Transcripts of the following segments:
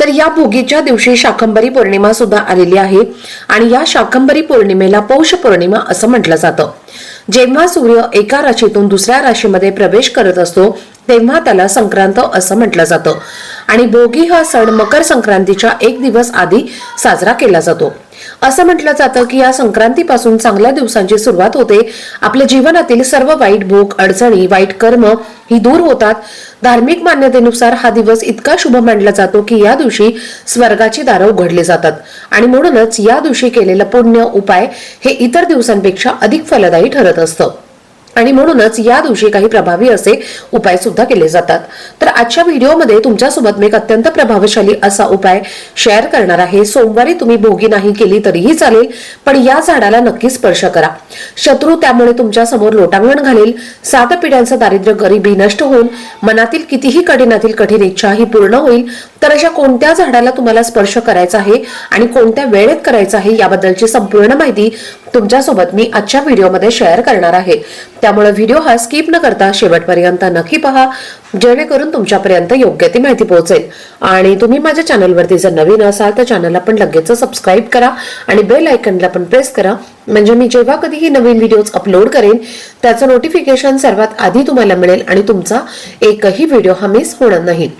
तर या भोगीच्या दिवशी शाकंभरी पौर्णिमा सुद्धा आलेली आहे. आणि या शाकंभरी पौर्णिमेला पौष पौर्णिमा असं म्हटलं जातं. जेव्हा सूर्य एका राशीतून दुसऱ्या राशीमध्ये प्रवेश करत असतो तेव्हा त्याला संक्रांत असं म्हटलं जातं. आणि भोगी हा सण मकर संक्रांतीच्या एक दिवस आधी साजरा केला जातो. असं म्हटलं जातं की या संक्रांतीपासून चांगल्या दिवसांची सुरुवात होते. आपल्या जीवनातील सर्व वाईट भोग अडचणी वाईट कर्म ही दूर होतात. धार्मिक मान्यतेनुसार हा दिवस इतका शुभ मानला जातो की या दिवशी स्वर्गाची दारं उघडली जातात. आणि म्हणूनच या दिवशी केलेलं पुण्य उपाय हे इतर दिवसांपेक्षा अधिक फलदायी ठरत असतं. आणि म्हणूनच या दिवशी काही प्रभावी असे उपाय सुद्धा केले जातात. तर आजच्या व्हिडिओमध्ये तुमच्यासोबत मी एक अत्यंत प्रभावशाली असा उपाय शेअर करणार आहे. सोमवारी तुम्ही भोगी नाही केली तरीही चालेल पण या झाडाला नक्की स्पर्श करा. शत्रू त्यामुळे तुमच्यासमोर लोटांगण घालेल. सात पिढ्यांचं दारिद्र्य गरिबी नष्ट होऊन मनातील कितीही कठीणातील कठीण इच्छा ही पूर्ण होईल. तर अशा कोणत्या झाडाला तुम्हाला स्पर्श करायचा आहे आणि कोणत्या वेळेत करायचा आहे याबद्दलची संपूर्ण माहिती तुमच्यासोबत मी आजच्या व्हिडिओमध्ये शेअर करणार आहे. त्यामुळे व्हिडिओ हा स्किप न करता शेवटपर्यंत नक्की पहा जेणेकरून तुमच्यापर्यंत योग्य ती माहिती पोहोचेल. आणि तुम्ही माझ्या चॅनलवरती जर नवीन असाल तर चॅनलला पण लगेच सबस्क्राईब करा आणि बेल आयकनला पण प्रेस करा. म्हणजे मी जेव्हा कधीही नवीन व्हिडिओज अपलोड करेन त्याचं नोटिफिकेशन सर्वात आधी तुम्हाला मिळेल आणि तुमचा एकही व्हिडिओ हा मिस होणार नाही.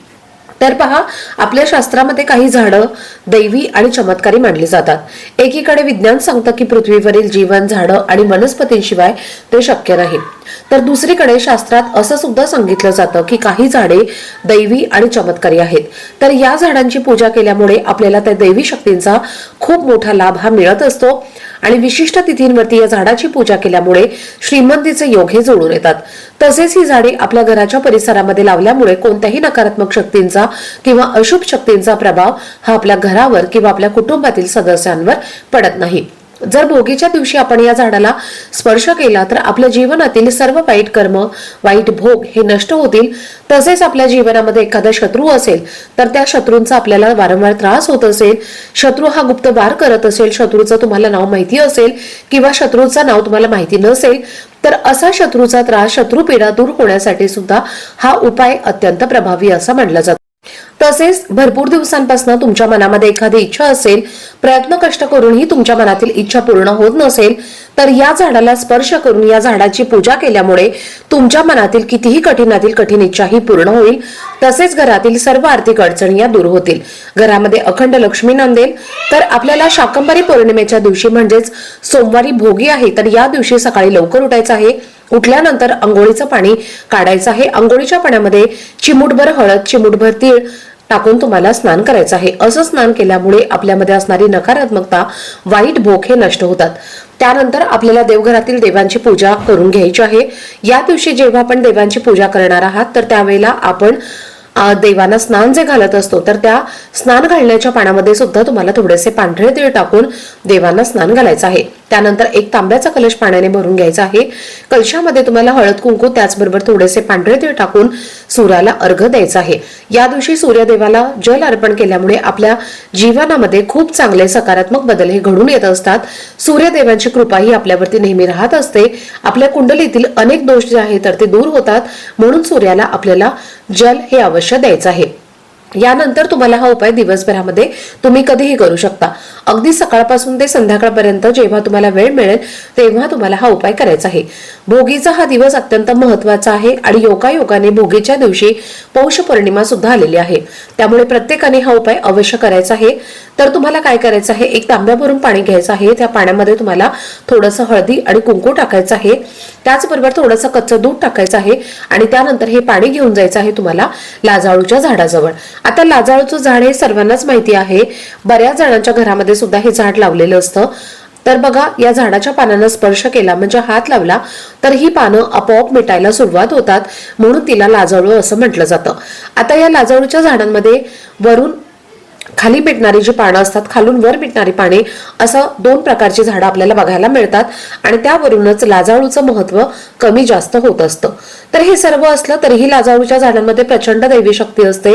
तर पहा आपल्या शास्त्रामध्ये काही झाडं दैवी आणि चमत्कारी मानली जातात. एकीकडे विज्ञान सांगतं की पृथ्वीवरील जीवन झाडं आणि वनस्पतींशिवाय ते शक्य नाही. तर दुसरीकडे शास्त्रात असं सुद्धा सांगितलं जातं की काही झाडे दैवी आणि चमत्कारी आहेत. तर या झाडांची पूजा केल्यामुळे आपल्याला त्या दैवी शक्तींचा खूप मोठा लाभ हा मिळत असतो आणि विशिष्ट तिथींवरती या झाडाची पूजा केल्यामुळे श्रीमंतीचे योग हे जोडून येतात. तसेच ही झाडे आपल्या घराच्या परिसरामध्ये लावल्यामुळे कोणत्याही नकारात्मक शक्तींचा किंवा अशुभ शक्तींचा प्रभाव हा आपल्या घरावर किंवा आपल्या कुटुंबातील सदस्यांवर पडत नाही. जर भोगीच्या दिवशी आपण या झाडाला स्पर्श केला तर आपल्या जीवनातील सर्व वाईट कर्म वाईट भोग हे नष्ट होतील. तसेच आपल्या जीवनामध्ये एखादा शत्रू असेल तर त्या शत्रूंचा आपल्याला वारंवार त्रास होत असेल. शत्रू हा गुप्त वार करत असेल शत्रूचं तुम्हाला नाव माहिती असेल किंवा शत्रूचं नाव तुम्हाला माहिती नसेल तर असा शत्रूचा त्रास शत्रू पीडा दूर होण्यासाठी सुद्धा हा उपाय अत्यंत प्रभावी असा मानला जातो. तसेच भरपूर दिवसांपासून तुमच्या मनामध्ये एखादी इच्छा असेल प्रयत्न कष्ट करूनही तुमच्या मनातील इच्छा पूर्ण होत नसेल तर या झाडाला स्पर्श करून या झाडाची पूजा केल्यामुळे तुमच्या मनातील कितीही कठीणातील कठीण इच्छा ही पूर्ण होईल. तसेच घरातील सर्व आर्थिक अडचणी या दूर होतील. घरामध्ये अखंड लक्ष्मी नांदेल. तर आपल्याला शाकंभरी पौर्णिमेच्या दिवशी म्हणजेच सोमवारी भोगी आहे तर या दिवशी सकाळी लवकर उठायचं आहे. उठल्यानंतर आंघोळीचं पाणी काढायचं आहे. आंघोळीच्या पाण्यामध्ये चिमूटभर हळद चिमूटभर तीळ टाकून तुम्हाला स्नान करायचं आहे. असं स्नान केल्यामुळे आपल्यामध्ये असणारी नकारात्मकता वाईट भोक हे नष्ट होतात. त्यानंतर आपल्याला देवघरातील देवांची पूजा करून घ्यायची आहे. या दिवशी जेव्हा आपण देवांची पूजा करणार आहात तर त्यावेळेला आपण देवांना स्नान जे घालत असतो तर त्या स्नान घालण्याच्या पाण्यामध्ये सुद्धा तुम्हाला थोडेसे पांढरे तीळ टाकून देवांना स्नान घालायचं आहे. त्यानंतर एक तांब्याचा कलश पाण्याने भरून घ्यायचा आहे. कलशामध्ये तुम्हाला हळद कुंकू त्याचबरोबर थोडेसे पांढरे तीळ टाकून सूर्याला अर्घ द्यायचा आहे. या दिवशी सूर्यदेवाला जल अर्पण केल्यामुळे आपल्या जीवनामध्ये खूप चांगले सकारात्मक बदल हे घडून येत असतात. सूर्यदेवांची कृपा ही आपल्यावरती नेहमी राहत असते. आपल्या कुंडलीतील अनेक दोष जे आहेत तर ते दूर होतात. म्हणून सूर्याला आपल्याला जल हे अवश्य द्यायचं आहे. यानंतर तुम्हाला हा उपाय दिवसभरामध्ये तुम्ही कधीही करू शकता. अगदी सकाळपासून ते संध्याकाळपर्यंत जेव्हा तुम्हाला वेळ मिळेल तेव्हा तुम्हाला हा उपाय करायचा आहे. भोगीचा हा दिवस अत्यंत महत्त्वाचा आहे आणि योगायोगाने भोगीच्या दिवशी पौष पौर्णिमा सुद्धा आलेली आहे. त्यामुळे प्रत्येकाने हा उपाय अवश्य करायचा आहे. तर तुम्हाला काय करायचं आहे? एक तांब्या भरून पाणी घ्यायचं आहे. त्या पाण्यामध्ये तुम्हाला थोडंसं हळदी आणि कुंकू टाकायचं आहे. त्याचबरोबर थोडंसं कच्चं दूध टाकायचं आहे. आणि त्यानंतर हे पाणी घेऊन जायचं आहे तुम्हाला लाजाळूच्या झाडाजवळ. आता लाजाळूचं झाड हे सर्वांनाच माहिती आहे. बऱ्याच जणांच्या घरामध्ये सुद्धा हे झाड लावलेलं असतं. तर बघा या झाडाच्या पानांना स्पर्श केला म्हणजे हात लावला तर ही पानं आपोआप मिटायला सुरुवात होतात. म्हणून तिला लाजाळू असं म्हटलं जातं. आता या लाजाळूच्या झाडांमध्ये वरून खाली भेटणारी जी पानं असतात खालून वर भेटणारी पाने असं दोन प्रकारची झाडं आपल्याला बघायला मिळतात. आणि त्यावरूनच लाजाळूचं महत्त्व कमी जास्त होत असतं. तर हे सर्व असलं तरीही लाजाळूच्या झाडांमध्ये प्रचंड दैवी शक्ती असते.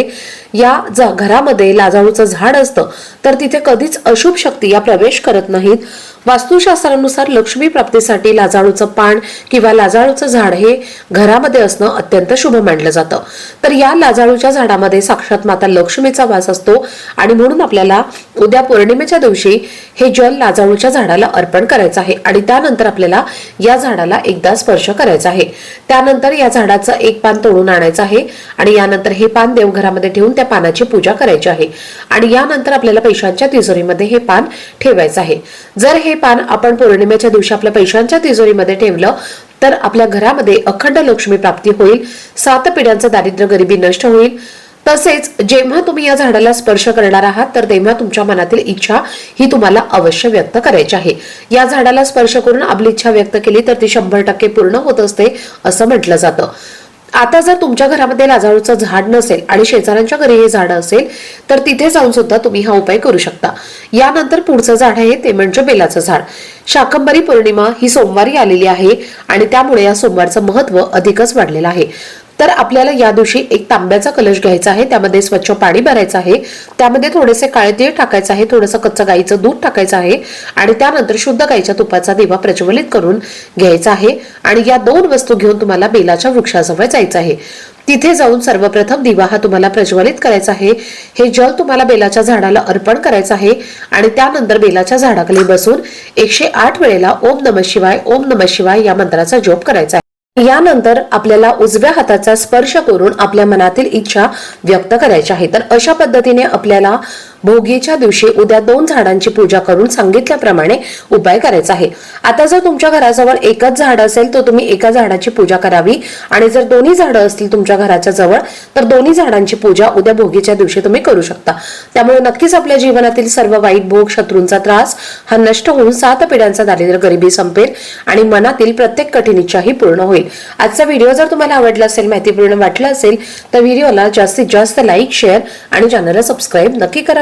या घरामध्ये लाजाळूचं झाड असतं तर तिथे कधीच अशुभ शक्ती या प्रवेश करत नाहीत. वास्तुशास्त्रानुसार लक्ष्मी प्राप्तीसाठी लाजाळूचं पान किंवा लाजाळूचं झाड हे घरामध्ये असणं अत्यंत शुभ मानलं जातं. तर या लाजाळूच्या झाडामध्ये साक्षात माता लक्ष्मीचा वास असतो आणि म्हणून आपल्याला उद्या पौर्णिमेच्या दिवशी हे जल लाजाळूच्या झाडाला अर्पण करायचं आहे. आणि त्यानंतर आपल्याला या झाडाला एकदा स्पर्श करायचा आहे. त्यानंतर या झाडाचं एक पान तोडून आणायचं आहे. आणि यानंतर हे पान देवघरामध्ये ठेवून त्या पानाची पूजा करायची आहे. आणि यानंतर आपल्याला पैशांच्या तिजोरीमध्ये हे पान ठेवायचं आहे. जर हे पान आपण पौर्णिमेच्या दिवशी आपल्या पैशांच्या तिजोरीमध्ये ठेवलं तर आपल्या घरामध्ये अखंड लक्ष्मी प्राप्ती होईल. सात पिढ्यांचं दारिद्र्य गरिबी नष्ट होईल. तसेच जेव्हा तुम्ही या झाडाला स्पर्श करणार आहात तर तेव्हा तुमच्या मनातील इच्छा ही तुम्हाला अवश्य व्यक्त करायची आहे. या झाडाला स्पर्श करून आपली इच्छा व्यक्त केली तर ती शंभर टक्के पूर्ण होत असते असं म्हटलं जातं. आता जर तुमच्या घरामध्ये लाजाळूचं झाड नसेल आणि शेजाऱ्यांच्या घरी हे झाड असेल तर तिथे जाऊन सुद्धा तुम्ही हा उपाय करू शकता. यानंतर पुढचं झाड आहे ते म्हणजे बेलाचं झाड. शाकंभरी पौर्णिमा ही सोमवारी आलेली आहे आणि त्यामुळे या सोमवारचं महत्त्व अधिकच वाढलेलं आहे. तर आपल्याला या दिवशी एक तांब्याचा कलश घ्यायचा आहे त्यामध्ये स्वच्छ पाणी भरायचं आहे त्यामध्ये थोडेसे काळे तीळ टाकायचं आहे थोडंसं कच्चं गाईचं दूध टाकायचं आहे आणि त्यानंतर शुद्ध गाईच्या तुपाचा दिवा प्रज्वलित करून घ्यायचा आहे. आणि या दोन वस्तू घेऊन तुम्हाला बेलाच्या वृक्षाजवळ जायचं आहे. तिथे जाऊन सर्वप्रथम दिवा हा तुम्हाला प्रज्वलित करायचा आहे. हे जल तुम्हाला बेलाच्या झाडाला अर्पण करायचं आहे आणि त्यानंतर बेलाच्या झाडाखाली बसून एकशे आठ वेळेला ओम नम शिवाय ओम नम शिवाय या मंत्राचा जप करायचा आहे. यानंतर आपल्याला उजव्या हाताचा स्पर्श करून आपल्या मनातील इच्छा व्यक्त करायची आहे. तर अशा पद्धतीने आपल्याला भोगीच्या दिवशी उद्या दोन झाडांची पूजा करून सांगितल्याप्रमाणे उपाय करायचा आहे. आता जर तुमच्या घराजवळ एकच झाड असेल तर तुम्ही एका झाडाची पूजा करावी. आणि जर दोन्ही झाडं असतील तुमच्या घराच्या जवळ तर दोन्ही झाडांची पूजा उद्या भोगीच्या दिवशी तुम्ही करू शकता. त्यामुळे नक्कीच आपल्या जीवनातील सर्व वाईट भोग शत्रूंचा त्रास हा नष्ट होऊन सात पिढ्यांचा दारिद्र्य गरिबी संपेल आणि मनातील प्रत्येक कठीण इच्छाही पूर्ण होईल. आजचा व्हिडिओ जर तुम्हाला आवडला असेल माहितीपूर्ण वाटला असेल तर व्हिडिओला जास्तीत जास्त लाईक शेअर आणि चॅनलला सबस्क्राईब नक्की करा.